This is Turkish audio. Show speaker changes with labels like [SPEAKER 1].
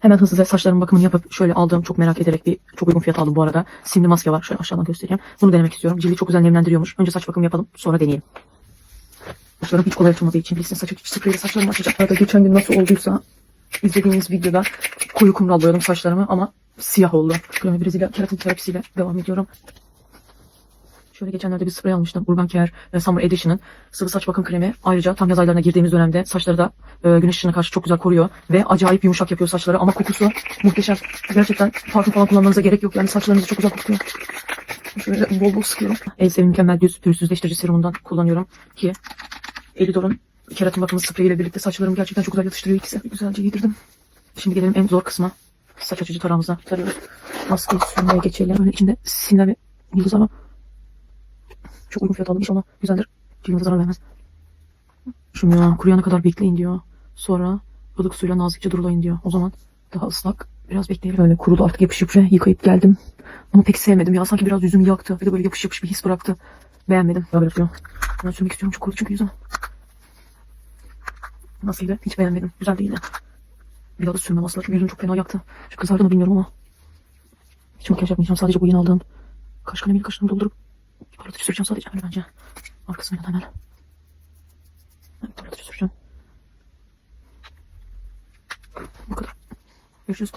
[SPEAKER 1] Hemen hızlıca saçlarımın bakımını yapıp şöyle aldığım çok merak ederek bir çok uygun fiyat aldım bu arada. Simli maske var. Şöyle aşağıdan göstereyim. Bunu denemek istiyorum. Cildi çok güzel nemlendiriyormuş. Önce saç bakımı yapalım. Sonra deneyelim. Saçlarım hiç kolay açılmadığı için bilsin saç spreyle saçlarımı açacak. Arada geçen gün nasıl olduysa izlediğiniz videoda koyu kumral boyadım saçlarımı ama siyah oldu. Kremi Brezilya keratin terapisiyle devam ediyorum. Şöyle geçenlerde bir sprey almıştım. Urban Care e, Summer Edition'ın sıvı saç bakım kremi. Ayrıca tam yaz aylarına girdiğimiz dönemde saçları da e, güneş ışığına karşı çok güzel koruyor. Ve acayip yumuşak yapıyor saçları ama kokusu muhteşem. Gerçekten parfüm falan kullanmanıza gerek yok. Yani saçlarınızı çok güzel kokuyor. Şöyle bol bol sıkıyorum. Elsevin mükemmel yüz pürüzsüzleştirici serumundan kullanıyorum ki Elidor'un keratin bakımı spreyiyle birlikte saçlarımı gerçekten çok güzel yatıştırıyor ikisi. Güzelce yedirdim. Şimdi gelelim en zor kısma. Saç açıcı tarağımıza tarıyoruz. Maskeyi sürmeye geçelim. Böyle içinde sinir ve yıldız ama çok uygun fiyat alınmış ama güzeldir. Cildinize zarar vermez. Şunu ya kuruyana kadar bekleyin diyor. Sonra ılık suyla nazikçe durulayın diyor. O zaman daha ıslak biraz bekleyelim. Böyle kurudu artık yapış yapışa yıkayıp geldim. Ama pek sevmedim ya. Sanki biraz yüzümü yaktı. Bir de böyle yapış yapış bir his bıraktı. Beğenmedim. Böyle yapıyor. Ben sürmek istiyorum. Çok kurudu çünkü yüzüm. Nasıldı? Hiç beğenmedim. Güzel değildi. Bir daha da sürmem asla. Çünkü yüzüm çok fena yaktı. Şu kızardı mı bilmiyorum ama. Hiç makyaj yapmayacağım. Sadece bu yeni aldığım kaş kalemiyle kaşlarımı doldurup parlatıcı süreceğim sadece. Öyle bence. Arkasını hemen. Evet, parlatıcı süreceğim. Bu kadar. Görüşürüz.